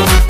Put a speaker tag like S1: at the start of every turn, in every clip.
S1: Thank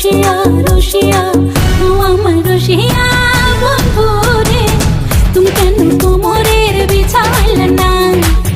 S1: রসিয়া রসিয়া আমার রসিয়া